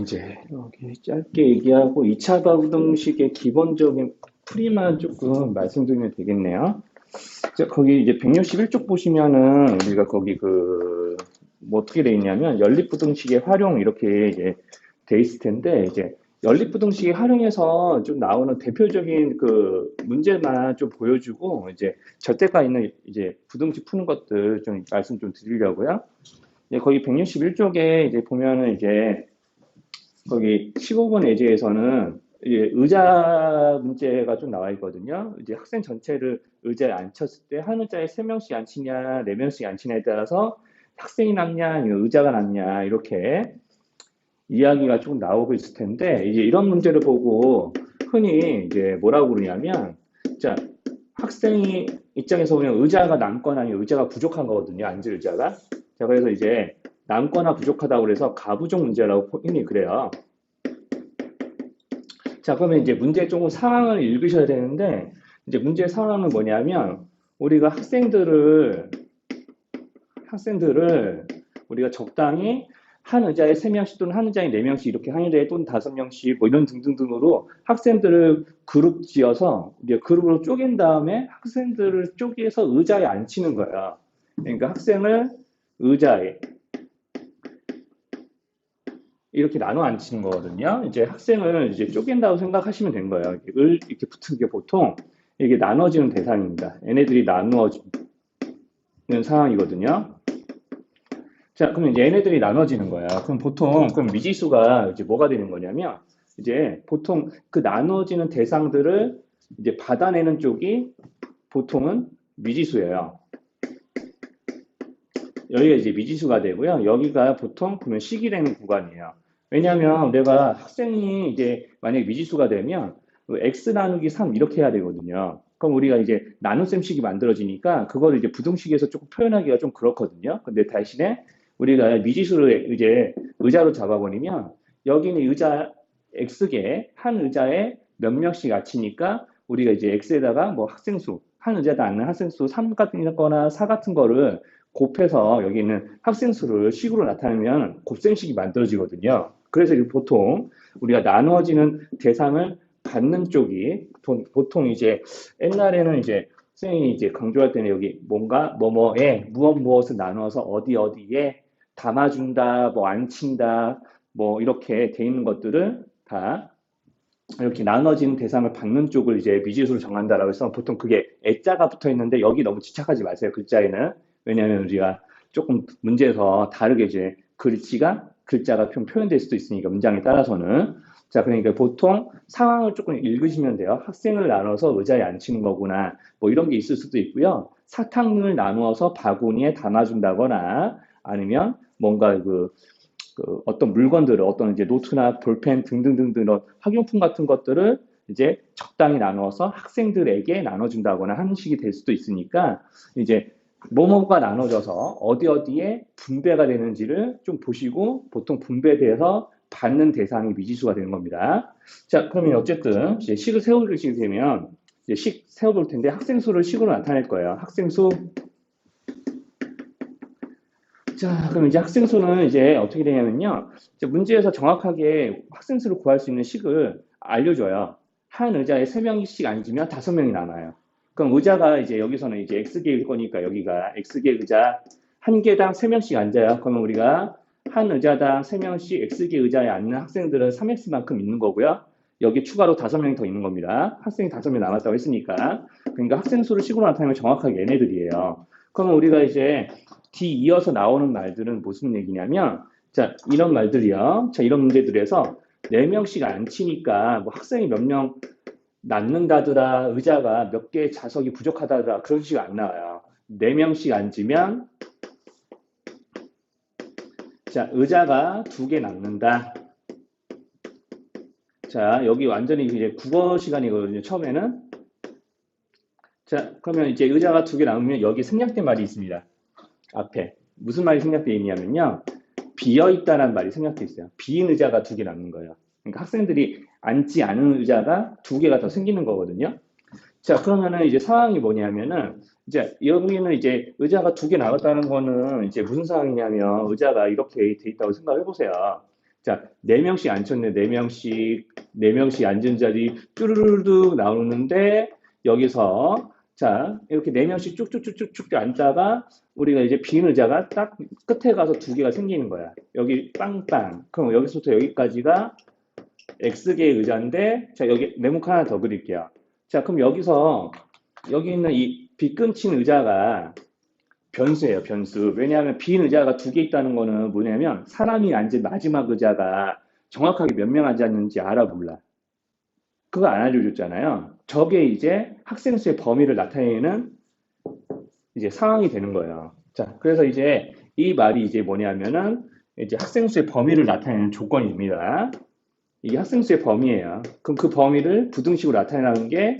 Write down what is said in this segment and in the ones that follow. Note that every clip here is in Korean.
이제 여기 짧게 얘기하고 2차 방정식의 기본적인 풀이만 조금 말씀드리면 되겠네요. 자, 거기 이제 161쪽 보시면은 우리가 거기 그, 뭐 어떻게 돼 있냐면 연립부등식의 활용 이렇게 이제 돼 있을 텐데 이제 연립부등식의 활용해서 좀 나오는 대표적인 그 문제만 좀 보여주고 이제 절대가 있는 이제 부등식 푸는 것들 좀 말씀 좀 드리려고요. 이제 거기 161쪽에 이제 보면은 이제 거기 15번 예제에서는 이제 의자 문제가 좀 나와 있거든요. 이제 학생 전체를 의자에 앉혔을 때 한 의자에 세 명씩 앉히냐, 네 명씩 앉히냐에 따라서 학생이 낫냐, 의자가 낫냐 이렇게 이야기가 좀 나오고 있을 텐데 이제 이런 문제를 보고 흔히 이제 뭐라고 그러냐면 자 학생이 입장에서 보면 의자가 남거나 의자가 부족한 거거든요. 앉을 의자가. 자 그래서 이제 남거나 부족하다고 그래서 가부족 문제라고 흔히 그래요. 자, 그러면 이제 문제 조금 상황을 읽으셔야 되는데, 이제 문제 상황은 뭐냐면, 우리가 학생들을, 학생들을 우리가 적당히 한 의자에 세 명씩 또는 한 의자에 네 명씩 이렇게 한 의자에 또는 다섯 명씩 뭐 이런 등등등으로 학생들을 그룹 지어서 이제 그룹으로 쪼갠 다음에 학생들을 쪼개서 의자에 앉히는 거야. 그러니까 학생을 의자에 이렇게 나눠 앉히는 거거든요. 이제 학생을 이제 쪼갠다고 생각하시면 된 거예요. 이렇게 을 이렇게 붙은 게 보통 이게 나눠지는 대상입니다. 얘네들이 나누어지는 상황이거든요. 자, 그러면 이제 얘네들이 나눠지는 거야. 그럼 보통 그럼 미지수가 이제 뭐가 되는 거냐면 이제 보통 그 나눠지는 대상들을 이제 받아내는 쪽이 보통은 미지수예요. 여기가 이제 미지수가 되고요. 여기가 보통 보면 식이 되는 구간이에요. 왜냐하면 내가 학생이 이제 만약에 미지수가 되면 x 나누기 3 이렇게 해야 되거든요. 그럼 우리가 이제 나눗셈식이 만들어지니까 그거를 이제 부등식에서 조금 표현하기가 좀 그렇거든요. 근데 대신에 우리가 미지수를 이제 의자로 잡아버리면 여기는 의자 x개 한 의자에 몇 명씩 앉히니까 우리가 이제 x에다가 뭐 학생 수 한 의자에 앉는 학생 수 3 같은 거나 4 같은 거를 곱해서 여기 있는 학생 수를 식으로 나타내면 곱셈식이 만들어지거든요. 그래서 보통 우리가 나누어지는 대상을 받는 쪽이 보통 이제 옛날에는 이제 선생님이 이제 강조할 때는 여기 뭔가 뭐뭐에 무엇 무엇을 나눠서 어디 어디에 담아준다, 뭐 앉힌다, 뭐 이렇게 돼 있는 것들을 다 이렇게 나눠지는 대상을 받는 쪽을 이제 미지수로 정한다라고 해서 보통 그게 애자가 붙어 있는데 여기 너무 집착하지 마세요 글자에는 왜냐하면 우리가 조금 문제에서 다르게 이제 글씨가 글자가 좀 표현될 수도 있으니까 문장에 따라서는. 자 그러니까 보통 상황을 조금 읽으시면 돼요. 학생을 나눠서 의자에 앉히는 거구나 뭐 이런 게 있을 수도 있고요. 사탕을 나누어서 바구니에 담아준다거나 아니면 뭔가 그, 그 어떤 물건들을 어떤 이제 노트나 볼펜 등등등등 학용품 같은 것들을 이제 적당히 나누어서 학생들에게 나눠준다거나 하는 식이 될 수도 있으니까 이제 뭐뭐가 나눠져서 어디 어디에 분배가 되는지를 좀 보시고 보통 분배돼서 받는 대상이 미지수가 되는 겁니다. 자, 그러면 어쨌든 이제 식을 세워주시게 되면 이제 식 세워볼 텐데 학생 수를 식으로 나타낼 거예요. 학생 수. 자, 그럼 이제 학생 수는 이제 어떻게 되냐면요. 이제 문제에서 정확하게 학생 수를 구할 수 있는 식을 알려줘요. 한 의자에 세 명씩 앉으면 다섯 명이 남아요. 그럼 의자가 이제 여기서는 이제 X개일 거니까 여기가 X개 의자 한 개당 세 명씩 앉아요. 그러면 우리가 한 의자당 세 명씩 X개 의자에 앉는 학생들은 3X만큼 있는 거고요. 여기 추가로 다섯 명이 더 있는 겁니다. 학생이 다섯 명 남았다고 했으니까. 그러니까 학생 수를 식으로 나타내면 정확하게 얘네들이에요. 그러면 우리가 이제 D 이어서 나오는 말들은 무슨 얘기냐면 자 이런 말들이요. 자 이런 문제들에서 네 명씩 앉히니까 뭐 학생이 몇 명 낳는다더라 의자가 몇 개의 좌석이 부족하다더라 그런 식이 안 나와요. 4명씩 앉으면 자 의자가 두 개 남는다. 자 여기 완전히 이제 국어 시간이거든요. 처음에는 자 그러면 이제 의자가 두 개 남으면 여기 생략된 말이 있습니다. 앞에 무슨 말이 생략되어 있냐면요. 비어 있다는 말이 생략되어 있어요. 빈 의자가 두 개 남는 거예요. 그러니까 학생들이 앉지 않은 의자가 두 개가 더 생기는 거거든요. 자, 그러면은 이제 상황이 뭐냐면은 이제 여기는 이제 의자가 두 개 나갔다는 거는 이제 무슨 상황이냐면 의자가 이렇게 돼 있다고 생각해 보세요. 자, 네 명씩 앉혔네. 네 명씩 네 명씩 앉은 자리 쭈르르륵 나오는데 여기서 자, 이렇게 네 명씩 쭉쭉쭉쭉쭉 앉다가 우리가 이제 빈 의자가 딱 끝에 가서 두 개가 생기는 거야. 여기 빵빵. 그럼 여기서부터 여기까지가 X개의 의자인데, 자, 여기 네모칸 하나 더 그릴게요. 자, 그럼 여기서, 여기 있는 이 빗금친 의자가 변수예요, 변수. 왜냐하면 빈 의자가 두 개 있다는 거는 뭐냐면, 사람이 앉은 마지막 의자가 정확하게 몇 명 앉았는지 알아 몰라. 그거 안 알려줬잖아요. 저게 이제 학생 수의 범위를 나타내는 이제 상황이 되는 거예요. 자, 그래서 이제 이 말이 이제 뭐냐면은 이제 학생 수의 범위를 나타내는 조건입니다. 이게 학생 수의 범위예요. 그럼 그 범위를 부등식으로 나타내는 게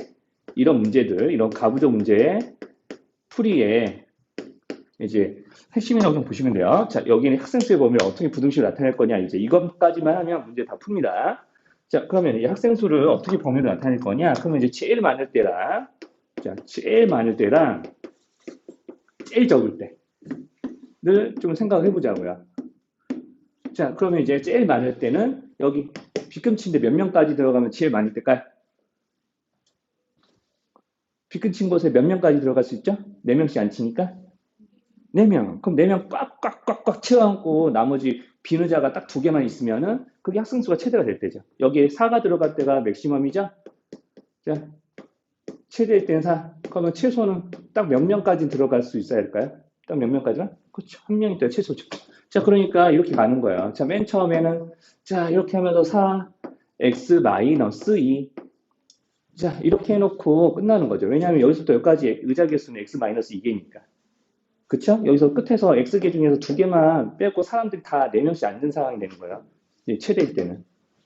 이런 문제들, 이런 가부적 문제의 풀이에 이제 핵심이라고 좀 보시면 돼요. 자, 여기는 학생 수의 범위를 어떻게 부등식으로 나타낼 거냐, 이제 이것까지만 하면 문제 다 풉니다. 자, 그러면 이 학생 수를 어떻게 범위로 나타낼 거냐? 그러면 이제 제일 많을 때랑, 자, 제일 많을 때랑 제일 적을 때를 좀 생각해 보자고요. 자, 그러면 이제 제일 많을 때는 여기 빗금친데 몇 명까지 들어가면 제일 많을 때일까요? 빗금친 곳에 몇 명까지 들어갈 수 있죠? 4명씩 안 치니까? 4명. 그럼 4명 꽉꽉꽉꽉 채워안고 나머지 빈 의자가 딱 두 개만 있으면은 그게 학생수가 최대가 될 때죠. 여기에 4가 들어갈 때가 맥시멈이죠? 자, 최대일 때는 4. 그러면 최소는 딱 몇 명까지 들어갈 수 있어야 할까요? 딱 몇 명까지나? 그렇죠. 한 명이 돼야 최소죠. 자, 그러니까 이렇게 가는 거예요. 자, 맨 처음에는 자, 이렇게 하면서 4, x 마이너스 2. 자, 이렇게 해 놓고 끝나는 거죠. 왜냐하면 여기서부터 여기까지 의자 개수는 x 마이너스 2개니까. 그쵸? 여기서 끝에서 x개 중에서 두 개만 빼고 사람들이 다 4명씩 앉은 상황이 되는 거예요. 최대일 때는.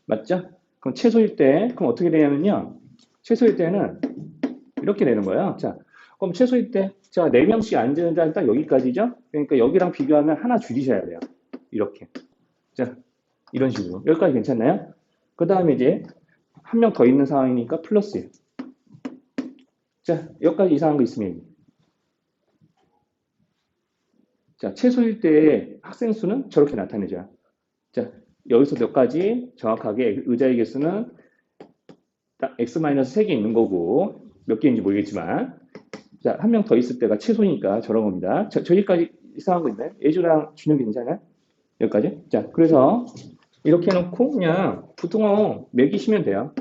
맞죠? 그럼 최소일 때, 그럼 어떻게 되냐면요. 최소일 때는 이렇게 되는 거예요. 자, 그럼 최소일 때, 자, 4명씩 앉은 자는 딱 여기까지죠? 그러니까 여기랑 비교하면 하나 줄이셔야 돼요. 이렇게. 자, 이런 식으로. 여기까지 괜찮나요? 그 다음에 이제 한 명 더 있는 상황이니까 플러스예요. 자, 여기까지 이상한 거 있으면 자, 최소일 때 학생 수는 저렇게 나타내죠. 자, 여기서 몇 가지 정확하게 의자의 개수는 딱 x-3개 있는 거고 몇 개인지 모르겠지만 자, 한 명 더 있을 때가 최소니까 저런 겁니다. 저, 저기까지 이상한 거 있나요? 예주랑 준혁이 괜찮아요? 여기까지? 자, 그래서 이렇게 해놓고 그냥 부등호 매기시면 돼요.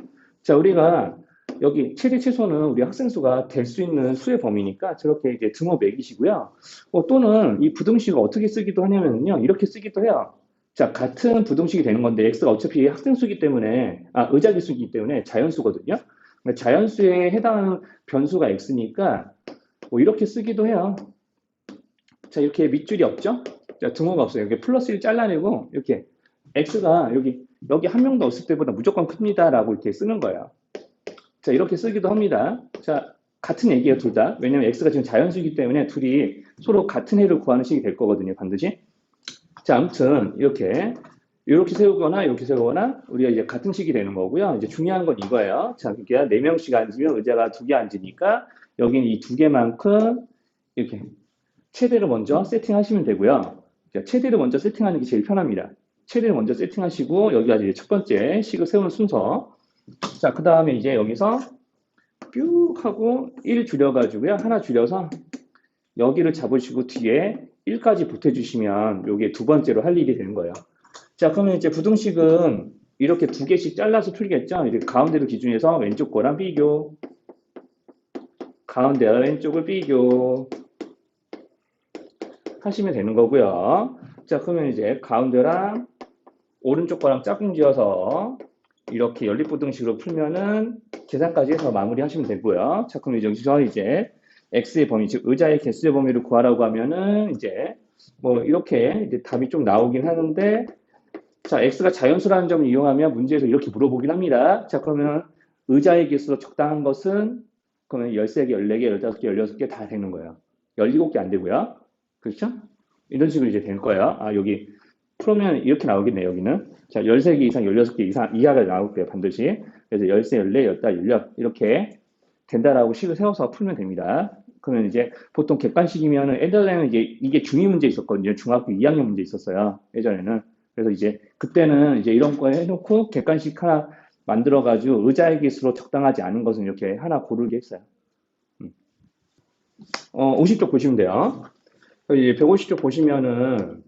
자, 우리가 여기 최대 최소는 우리 학생 수가 될 수 있는 수의 범위니까 저렇게 이제 등호 매기시고요. 어, 또는 이 부등식을 어떻게 쓰기도 하냐면요. 이렇게 쓰기도 해요. 자, 같은 부등식이 되는 건데 x가 어차피 학생 수기 때문에 아, 의자 기 수이기 때문에 자연수거든요. 그러니까 자연수에 해당하는 변수가 x니까 뭐 이렇게 쓰기도 해요. 자, 이렇게 밑줄이 없죠? 자, 등호가 없어요. 이렇게 플러스 1 잘라내고 이렇게 x가 여기 여기 한 명도 없을 때보다 무조건 큽니다라고 이렇게 쓰는 거예요. 자, 이렇게 쓰기도 합니다. 자, 같은 얘기예요, 둘 다. 왜냐면 x가 지금 자연수이기 때문에 둘이 서로 같은 해를 구하는 식이 될 거거든요, 반드시. 자, 아무튼 이렇게 이렇게 세우거나 이렇게 세우거나 우리가 이제 같은 식이 되는 거고요. 이제 중요한 건 이거예요. 자, 그러니까 네 명씩 앉으면 의자가 두 개 앉으니까 여기는 이 두 개만큼 이렇게 최대를 먼저 세팅하시면 되고요. 자, 최대를 먼저 세팅하는 게 제일 편합니다. 최대를 먼저 세팅하시고 여기가 이제 첫 번째 식을 세우는 순서. 자, 그 다음에 이제 여기서 뿅 하고 1 줄여가지고요. 하나 줄여서 여기를 잡으시고 뒤에 1까지 보태주시면 이게 두 번째로 할 일이 되는 거예요. 자, 그러면 이제 부등식은 이렇게 두 개씩 잘라서 풀겠죠? 이제 가운데를 기준해서 왼쪽 거랑 비교. 가운데와 왼쪽을 비교. 하시면 되는 거고요. 자, 그러면 이제 가운데랑 오른쪽 거랑 짝꿍 지어서 이렇게 연립부등식으로 풀면은 계산까지 해서 마무리 하시면 되고요. 자, 그럼 여기서 이제 x의 범위, 즉 의자의 개수의 범위를 구하라고 하면은 이제 뭐 이렇게 이제 답이 좀 나오긴 하는데 자, x가 자연수라는 점을 이용하면 문제에서 이렇게 물어보긴 합니다. 자, 그러면 의자의 개수로 적당한 것은 그러면 13개, 14개, 15개, 16개 다 되는 거예요. 17개 안 되고요. 그렇죠? 이런 식으로 이제 될 거예요. 아, 여기 풀으면 이렇게 나오겠네요, 여기는. 자, 13개 이상, 16개 이상, 이하가 나올 거예요, 반드시. 그래서 13, 14, 15, 16 이렇게 된다라고 식을 세워서 풀면 됩니다. 그러면 이제 보통 객관식이면은 예전에는 이제 이게 중2 문제 있었거든요. 중학교 2학년 문제 있었어요. 예전에는. 그래서 이제 그때는 이제 이런 거 해놓고 객관식 하나 만들어가지고 의자에게 수로 적당하지 않은 것은 이렇게 하나 고르게 했어요. 음. 어, 50쪽 보시면 돼요. 이제 150쪽 보시면은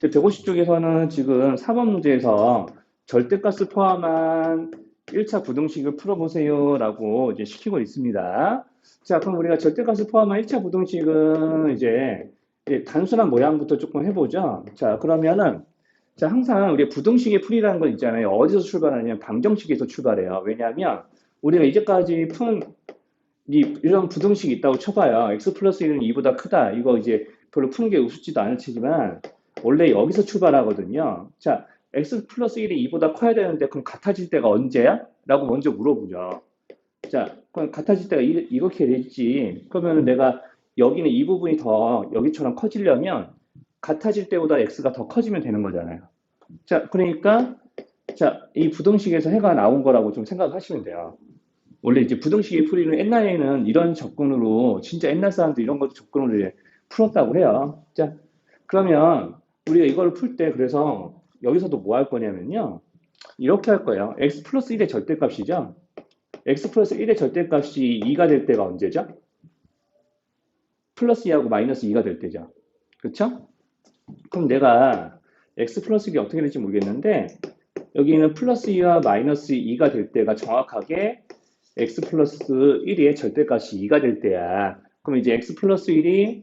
150쪽에서는 지금 4번 문제에서 절대가스 포함한 1차 부등식을 풀어보세요 라고 이제 시키고 있습니다. 자, 그럼 우리가 절대가스 포함한 1차 부등식은 이제 단순한 모양부터 조금 해보죠. 자, 그러면은 자, 항상 우리 부등식의 풀이라는 건 있잖아요. 어디서 출발하냐면 방정식에서 출발해요. 왜냐하면 우리가 이제까지 푼 이, 이런 부등식이 있다고 쳐봐요. x 플러스 1은 2보다 크다. 이거 이제 별로 푸는 게 우습지도 않을 테지만 원래 여기서 출발하거든요. 자, x 플러스 1이 2보다 커야 되는데 그럼 같아질 때가 언제야? 라고 먼저 물어보죠. 자, 그럼 같아질 때가 이, 이렇게 됐지. 그러면 내가 여기는 이 부분이 더 여기처럼 커지려면 같아질 때보다 x가 더 커지면 되는 거잖아요. 자, 그러니까 자, 이 부등식에서 해가 나온 거라고 좀 생각하시면 돼요. 원래 이제 부등식의 풀이는 옛날에는 이런 접근으로 진짜 옛날 사람들 이런 것도 접근으로 풀었다고 해요. 자, 그러면 우리가 이걸 풀 때 그래서 여기서도 뭐 할 거냐면요. 이렇게 할 거예요. x 플러스 1의 절대값이죠. x 플러스 1의 절대값이 2가 될 때가 언제죠? 플러스 2하고 마이너스 2가 될 때죠. 그렇죠? 그럼 내가 x 플러스 1이 어떻게 될지 모르겠는데 여기는 플러스 2와 마이너스 2가 될 때가 정확하게 x 플러스 1의 절대값이 2가 될 때야. 그럼 이제 x 플러스 1이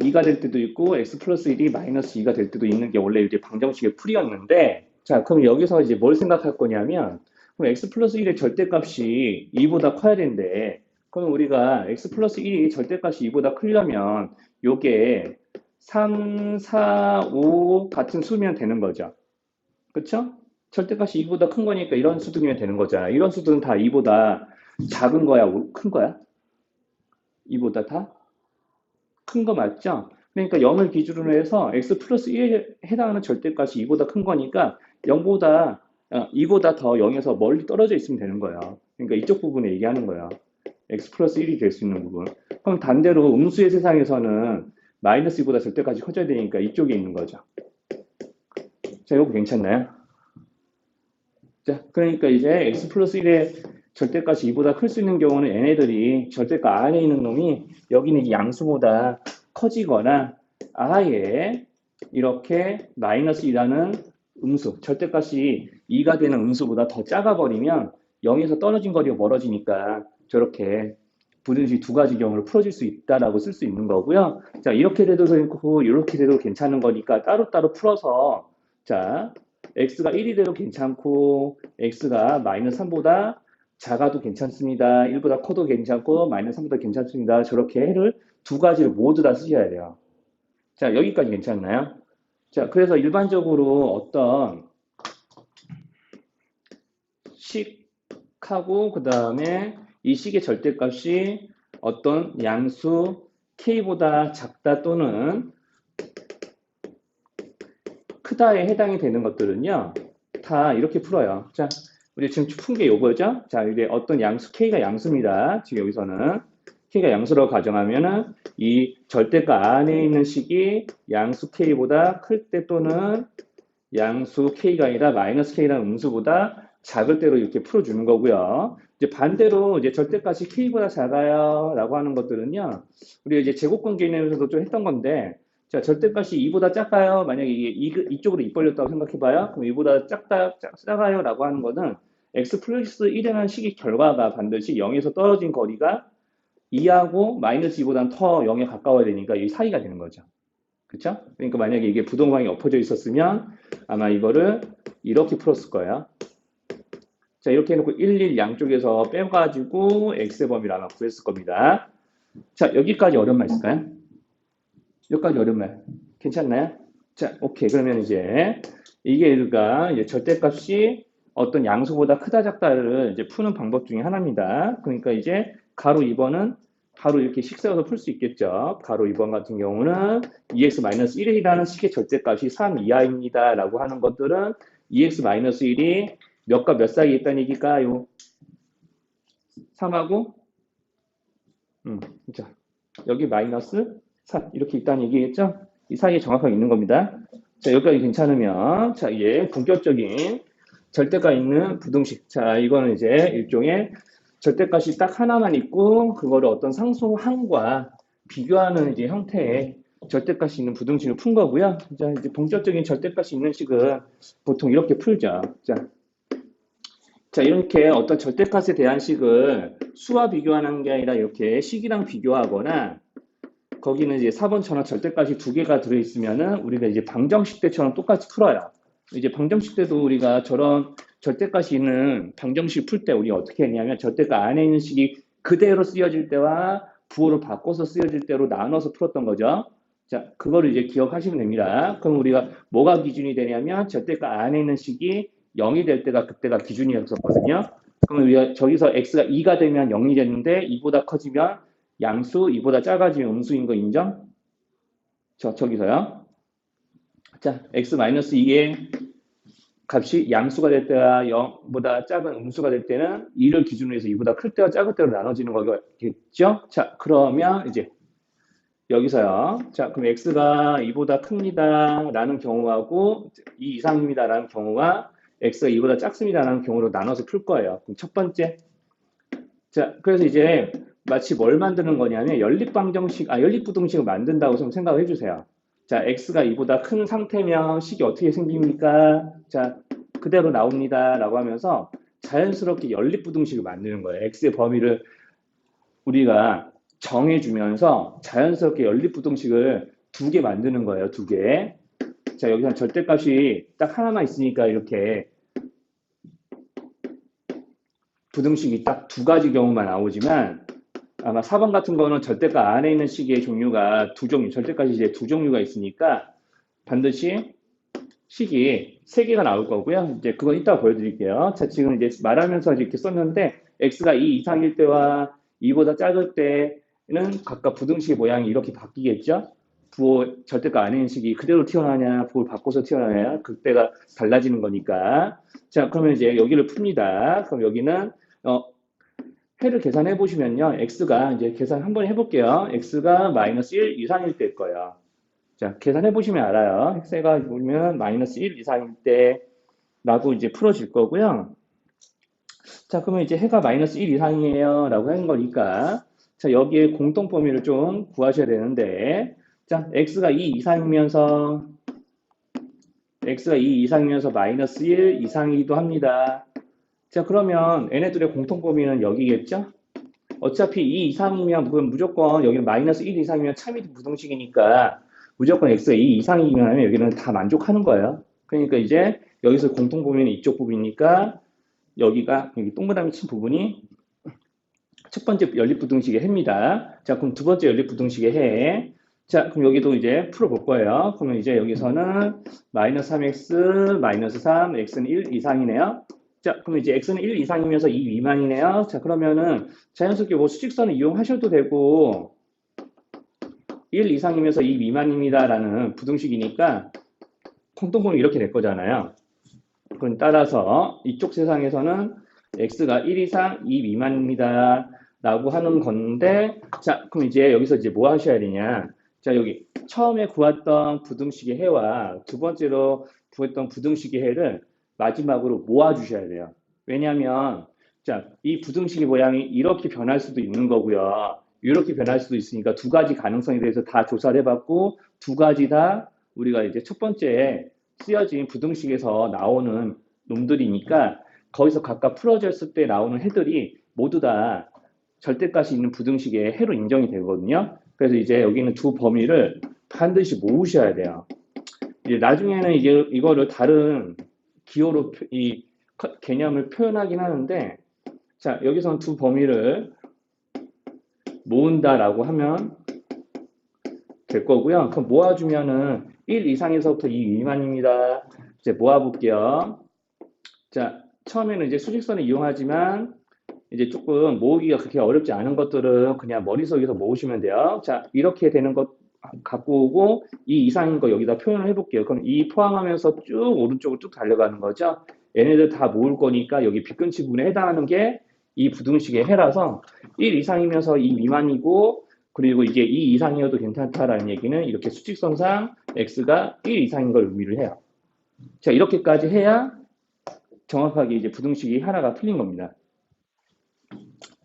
2가 될 때도 있고 x 플러스 1이 마이너스 2가 될 때도 있는 게 원래 이제 방정식의 풀이었는데 자 그럼 여기서 이제 뭘 생각할 거냐면 그럼 x 플러스 1의 절대값이 2보다 커야 되는데 그럼 우리가 x 플러스 1이 절대값이 2보다 크려면 요게 3, 4, 5 같은 수면 되는 거죠. 그쵸? 절대값이 2보다 큰 거니까 이런 수등이면 되는 거잖아. 이런 수등은 다 2보다 작은 거야, 큰 거야? 2보다 다? 큰 거 맞죠? 그러니까 0을 기준으로 해서 x 플러스 1에 해당하는 절대값이 2보다 큰 거니까 0보다, 2보다 더 0에서 멀리 떨어져 있으면 되는 거야. 그러니까 이쪽 부분에 얘기하는 거야. X 플러스 1이 될 수 있는 부분. 그럼 반대로 음수의 세상에서는 마이너스 2보다 절대값이 커져야 되니까 이쪽에 있는 거죠. 자, 이거 괜찮나요? 자, 그러니까 이제 x 플러스 1의 절대값이 2보다 클 수 있는 경우는 얘네들이 절대값 안에 있는 놈이 여기는 양수보다 커지거나 아예 이렇게 마이너스 2라는 음수, 절대값이 2가 되는 음수보다 더 작아버리면 0에서 떨어진 거리가 멀어지니까 저렇게 부등식 두 가지 경우를 풀어줄 수 있다라고 쓸 수 있는 거고요. 자, 이렇게 돼도 괜찮고 이렇게 돼도 괜찮은 거니까 따로따로 풀어서 자, x가 1이 돼도 괜찮고 x가 마이너스 3보다 작아도 괜찮습니다. 1보다 커도 괜찮고 마이너스 3보다 괜찮습니다. 저렇게 해를 두 가지를 모두 다 쓰셔야 돼요. 자, 여기까지 괜찮나요? 자, 그래서 일반적으로 어떤 식하고 그 다음에 이 식의 절대값이 어떤 양수 k보다 작다 또는 크다에 해당이 되는 것들은요, 다 이렇게 풀어요. 자, 우리 지금 푼 게 요거죠? 자, 이게 어떤 양수, k가 양수입니다. 지금 여기서는. k가 양수라고 가정하면은 이 절대값 안에 있는 식이 양수 k보다 클 때 또는 양수 k가 아니라 마이너스 k라는 음수보다 작을 때로 이렇게 풀어주는 거고요. 이제 반대로 이제 절대값이 k보다 작아요 라고 하는 것들은요. 우리가 이제 제곱권 개념에서도 좀 했던 건데 자, 절대값이 2보다 작아요. 만약에 이게 이, 쪽으로 입 벌렸다고 생각해봐요. 그럼 2보다 작다, 작, 작아요. 라고 하는 거는 x 플러스 1이라는 식의 결과가 반드시 0에서 떨어진 거리가 2하고 마이너스 2보다는 더 0에 가까워야 되니까 이 사이가 되는 거죠. 그쵸? 그러니까 만약에 이게 부동방이 엎어져 있었으면 아마 이거를 이렇게 풀었을 거예요. 자, 이렇게 해놓고 1, 1 양쪽에서 빼가지고 x의 범위를 아마 구했을 겁니다. 자, 여기까지 어려운 말 있을까요? 여기까지 어려운 말. 괜찮나요? 자, 오케이. 그러면 이제 이게 우리가 이제 절대값이 어떤 양수보다 크다 작다를 이제 푸는 방법 중에 하나입니다. 그러니까 이제 가로 2번은 바로 이렇게 식 세워서 풀 수 있겠죠. 가로 2번 같은 경우는 2x-1이라는 식의 절대값이 3 이하입니다. 라고 하는 것들은 2x-1이 몇과 몇 사이에 있다는 얘기일까요? 3하고 음, 자, 여기 마이너스 3 이렇게 있다는 얘기겠죠? 이 사이에 정확하게 있는 겁니다. 자, 여기까지 괜찮으면 자, 이게 본격적인 절대가 있는 부등식. 자, 이거는 이제 일종의 절대값이 딱 하나만 있고 그거를 어떤 상수항과 비교하는 이제 형태의 절대값이 있는 부등식을 푼 거고요. 자, 이제 본격적인 절대값이 있는 식은 보통 이렇게 풀죠. 자, 자, 이렇게 어떤 절대값에 대한 식을 수와 비교하는 게 아니라 이렇게 식이랑 비교하거나 거기는 이제 4번처럼 절대값이 두 개가 들어있으면은 우리가 이제 방정식 때처럼 똑같이 풀어요. 이제 방정식 때도 우리가 저런 절대값이 있는 방정식 풀 때 우리가 어떻게 했냐면 절대값 안에 있는 식이 그대로 쓰여질 때와 부호를 바꿔서 쓰여질 때로 나눠서 풀었던 거죠. 자, 그거를 이제 기억하시면 됩니다. 그럼 우리가 뭐가 기준이 되냐면 절대값 안에 있는 식이 0이 될 때가 그때가 기준이었었거든요. 우리가 저기서 x가 2가 되면 0이 됐는데 2보다 커지면 양수, 2보다 작아지면 음수인 거 인정? 저, 저기서요. 자, x-2의 값이 양수가 될 때와 0보다 작은 음수가 될 때는 2를 기준으로 해서 2보다 클 때와 작을 때로 나눠지는 거겠죠? 자, 그러면 이제 여기서요. 자, 그럼 x가 2보다 큽니다. 라는 경우하고 2 이상입니다. 라는 경우가 x가 2보다 작습니다. 라는 경우로 나눠서 풀 거예요. 그럼 첫 번째. 자, 그래서 이제 마치 뭘 만드는 거냐면 연립방정식, 아, 연립부등식을 만든다고 좀 생각을 해주세요. 자, x가 2보다 큰 상태면 식이 어떻게 생깁니까? 자, 그대로 나옵니다. 라고 하면서 자연스럽게 연립부등식을 만드는 거예요. x의 범위를 우리가 정해주면서 자연스럽게 연립부등식을 두 개 만드는 거예요. 두 개. 자, 여기서 절대값이 딱 하나만 있으니까 이렇게 부등식이 딱 두 가지 경우만 나오지만 아마 4번 같은 거는 절대값 안에 있는 식의 종류가 두 종류, 절대값이 이제 두 종류가 있으니까 반드시 식이 세 개가 나올 거고요. 이제 그건 이따 보여드릴게요. 자, 지금 이제 말하면서 이렇게 썼는데 x가 2 이상일 때와 2보다 작을 때는 각각 부등식의 모양이 이렇게 바뀌겠죠. 부호 절대값 안에 있는 식이 그대로 튀어나오냐, 부호를 바꿔서 튀어나오냐, 그때가 달라지는 거니까. 자, 그러면 이제 여기를 풉니다. 그럼 여기는 어, 해를 계산해 보시면요. x가 이제 계산 한번 해볼게요. x가 마이너스 1 이상일 때일 거예요. 자, 계산해 보시면 알아요. x가 보면 마이너스 1 이상일 때 라고 이제 풀어질 거고요. 자, 그러면 이제 해가 마이너스 1 이상이에요. 라고 하는 거니까. 자, 여기에 공통 범위를 좀 구하셔야 되는데. 자, x가 2 이상이면서 x가 2 이상이면서 마이너스 1 이상이기도 합니다. 자, 그러면 얘네들의 공통 범위는 여기겠죠? 어차피 2 이상이면 무조건 여기는 마이너스 1 이상이면 참이 부등식이니까 무조건 x가 2 이상이면 여기는 다 만족하는 거예요. 그러니까 이제 여기서 공통 범위는 이쪽 부분이니까 여기가 여기 동그라미 친 부분이 첫 번째 연립부등식의 해입니다. 자, 그럼 두 번째 연립부등식의 해. 자, 그럼 여기도 이제 풀어볼 거예요. 그러면 이제 여기서는 마이너스 3x, 마이너스 3, x는 1 이상이네요. 자, 그럼 이제 x는 1 이상이면서 2 미만이네요. 자, 그러면은 자연스럽게 뭐 수직선을 이용하셔도 되고 1 이상이면서 2 미만입니다라는 부등식이니까 공통분은 이렇게 될 거잖아요. 그럼 따라서 이쪽 세상에서는 x가 1 이상 2 미만입니다. 라고 하는 건데 자, 그럼 이제 여기서 이제 뭐 하셔야 되냐? 자, 여기 처음에 구했던 부등식의 해와 두 번째로 구했던 부등식의 해를 마지막으로 모아주셔야 돼요. 왜냐하면 자, 이 부등식의 모양이 이렇게 변할 수도 있는 거고요. 이렇게 변할 수도 있으니까 두 가지 가능성에 대해서 다 조사를 해봤고 두 가지 다 우리가 이제 첫 번째 쓰여진 부등식에서 나오는 놈들이니까 거기서 각각 풀어졌을 때 나오는 해들이 모두 다 절대값이 있는 부등식의 해로 인정이 되거든요. 그래서 이제 여기는 두 범위를 반드시 모으셔야 돼요. 이제 나중에는 이제 이거를 다른 기호로 이 개념을 표현하긴 하는데 자 여기서는 두 범위를 모은다라고 하면 될 거고요. 그럼 모아주면은 1 이상에서부터 2 미만입니다. 이제 모아볼게요. 자 처음에는 이제 수직선을 이용하지만 이제 조금 모으기가 그렇게 어렵지 않은 것들은 그냥 머릿속에서 모으시면 돼요. 자 이렇게 되는 것 갖고 오고 이 이상인 거 여기다 표현을 해볼게요. 그럼 이 포함하면서 쭉 오른쪽으로 쭉 달려가는 거죠. 얘네들 다 모을 거니까 여기 빗근치 부분에 해당하는 게 이 부등식의 해라서 1 이상이면서 2 미만이고 그리고 이게 2 이상이어도 괜찮다라는 얘기는 이렇게 수직선상 x가 1 이상인 걸 의미를 해요. 자, 이렇게까지 해야 정확하게 이제 부등식이 하나가 풀린 겁니다.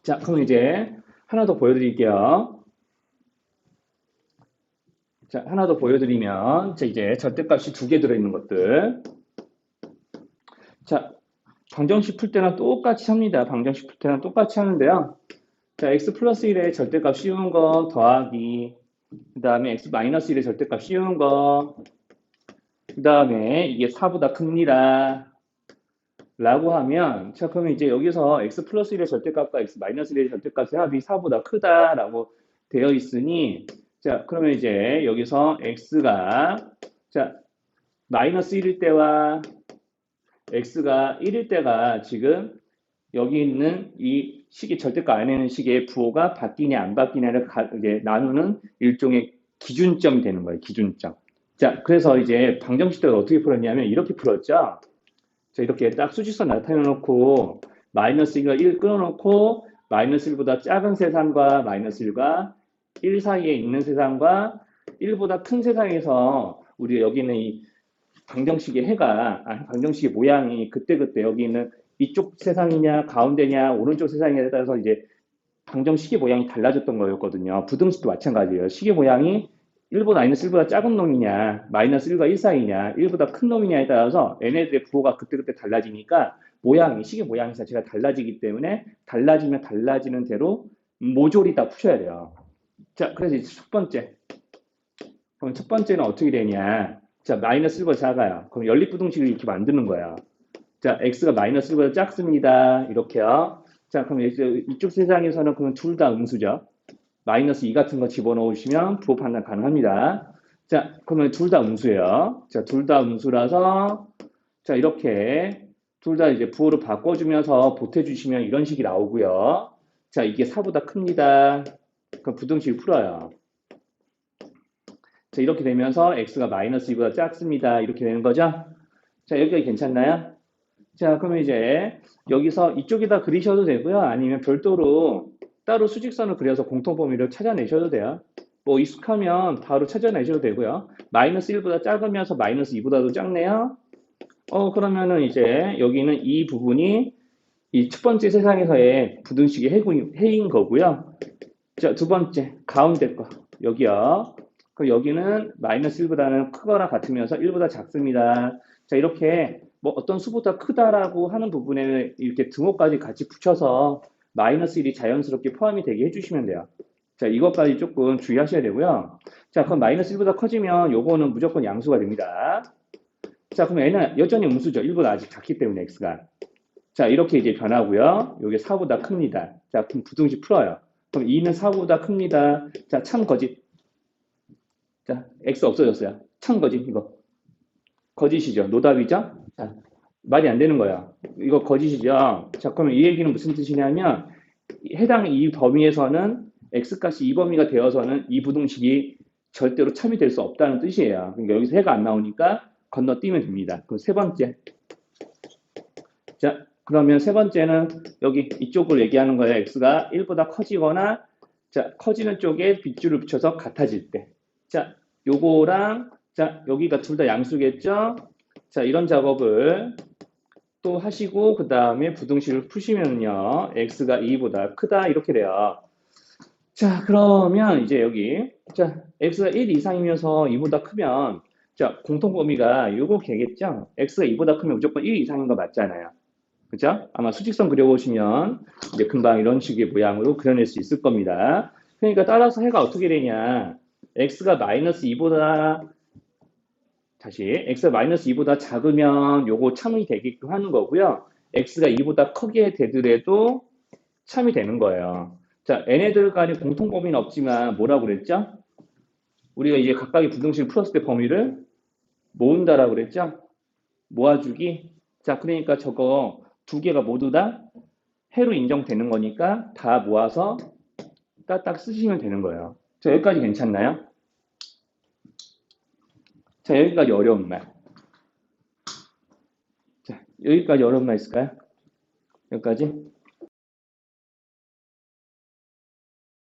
자, 그럼 이제 하나 더 보여드릴게요. 자, 하나 더 보여드리면, 자, 이제 절대값이 두 개 들어있는 것들. 자, 방정식 풀 때랑 똑같이 합니다. 방정식 풀 때랑 똑같이 하는데요. 자, x 플러스 1의 절대값 씌운 거 더하기, 그 다음에 x 마이너스 1의 절대값 씌운 거, 그 다음에 이게 4보다 큽니다. 라고 하면, 자, 그러면 이제 여기서 x 플러스 1의 절대값과 x 마이너스 1의 절대값의 합이 4보다 크다라고 되어 있으니, 자, 그러면 이제 여기서 x가, 자, 마이너스 1일 때와 x가 1일 때가 지금 여기 있는 이 식의 절대값 있는 식의 부호가 바뀌냐 안 바뀌냐를 가, 이제 나누는 일종의 기준점이 되는 거예요. 기준점. 자, 그래서 이제 방정식들을 어떻게 풀었냐면 이렇게 풀었죠. 자, 이렇게 딱 수직선 나타내 놓고 마이너스 1과 1 끊어놓고 마이너스 1보다 작은 세상과 마이너스 1과 1 사이에 있는 세상과 1보다 큰 세상에서 우리가 여기 있는 이 방정식의 해가, 아, 방정식의 모양이 그때그때 여기 있는 이쪽 세상이냐, 가운데냐, 오른쪽 세상에 따라서 이제 방정식의 모양이 달라졌던 거였거든요. 부등식도 마찬가지예요. 식의 모양이 1보다 마이너스 1보다 작은 놈이냐, 마이너스 1과 1 사이냐, 1보다 큰 놈이냐에 따라서 얘네들의 부호가 그때그때 달라지니까 모양이, 식의 모양 자체가 달라지기 때문에 달라지면 달라지는 대로 모조리 다 푸셔야 돼요. 자, 그래서 이제 첫 번째. 그럼 첫 번째는 어떻게 되냐. 자, 마이너스 1보다 작아요. 그럼 연립부등식을 이렇게 만드는 거야. 자, x가 마이너스 1보다 작습니다. 이렇게요. 자, 그럼 이쪽 세상에서는 그럼 둘 다 음수죠. 마이너스 2 같은 거 집어넣으시면 부호 판단 가능합니다. 자, 그러면 둘 다 음수예요. 자, 둘 다 음수라서 자, 이렇게 둘 다 이제 부호를 바꿔주면서 보태주시면 이런 식이 나오고요. 자, 이게 4보다 큽니다. 그럼 부등식 풀어요. 자, 이렇게 되면서 x가 마이너스 2보다 작습니다. 이렇게 되는 거죠. 자, 여기가 괜찮나요? 자, 그러면 이제 여기서 이쪽에다 그리셔도 되고요. 아니면 별도로 따로 수직선을 그려서 공통 범위를 찾아내셔도 돼요. 뭐 익숙하면 바로 찾아내셔도 되고요. 마이너스 1보다 작으면서 마이너스 2보다도 작네요. 어, 그러면은 이제 여기는 이 부분이 이 첫 번째 세상에서의 부등식의 해인 거고요. 자, 두 번째, 가운데 거. 여기요. 그럼 여기는 마이너스 1보다는 크거나 같으면서 1보다 작습니다. 자, 이렇게 뭐 어떤 수보다 크다라고 하는 부분에 이렇게 등호까지 같이 붙여서 마이너스 1이 자연스럽게 포함이 되게 해주시면 돼요. 자, 이것까지 조금 주의하셔야 되고요. 자, 그럼 마이너스 1보다 커지면 요거는 무조건 양수가 됩니다. 자, 그럼 얘는 여전히 음수죠. 1보다 아직 작기 때문에 x가. 자, 이렇게 이제 변하고요. 요게 4보다 큽니다. 자, 그럼 부등식 풀어요. 그럼 2는 4보다 큽니다. 자, 참 거짓. 자, x 없어졌어요. 참 거짓, 이거. 거짓이죠. 노답이죠? 자, 말이 안 되는 거야. 이거 거짓이죠. 자, 그러면 이 얘기는 무슨 뜻이냐면, 해당 이 범위에서는 x값이 이 범위가 되어서는 이 부등식이 절대로 참이 될 수 없다는 뜻이에요. 그러니까 여기서 해가 안 나오니까 건너뛰면 됩니다. 그럼 세 번째. 자, 그러면 세 번째는 여기 이쪽을 얘기하는 거예요. x가 1보다 커지거나, 자, 커지는 쪽에 빗줄을 붙여서 같아질 때. 자, 요거랑, 자, 여기가 둘 다 양수겠죠? 자, 이런 작업을 또 하시고, 그 다음에 부등식을 푸시면요. x가 2보다 크다, 이렇게 돼요. 자, 그러면 이제 여기, 자, x가 1 이상이면서 2보다 크면, 자, 공통 범위가 요거 되겠죠? x가 2보다 크면 무조건 1 이상인 거 맞잖아요. 그죠? 아마 수직선 그려보시면, 이제 금방 이런 식의 모양으로 그려낼 수 있을 겁니다. 그러니까 따라서 해가 어떻게 되냐. x가 마이너스 2보다 다시 x가 마이너스 2보다 작으면 요거 참이 되게끔 하는 거고요. x가 2보다 크게 되더라도 참이 되는 거예요. 자, 얘네들 간에 공통 범위는 없지만 뭐라고 그랬죠? 우리가 이제 각각의 부등식을 풀었을 때 범위를 모은다라고 그랬죠? 모아주기. 자, 그러니까 저거 두 개가 모두 다 해로 인정되는 거니까 다 모아서 딱딱 쓰시면 되는 거예요. 자, 여기까지 괜찮나요? 자, 여기까지 어려운 말. 자, 여기까지 어려운 말 있을까요? 여기까지?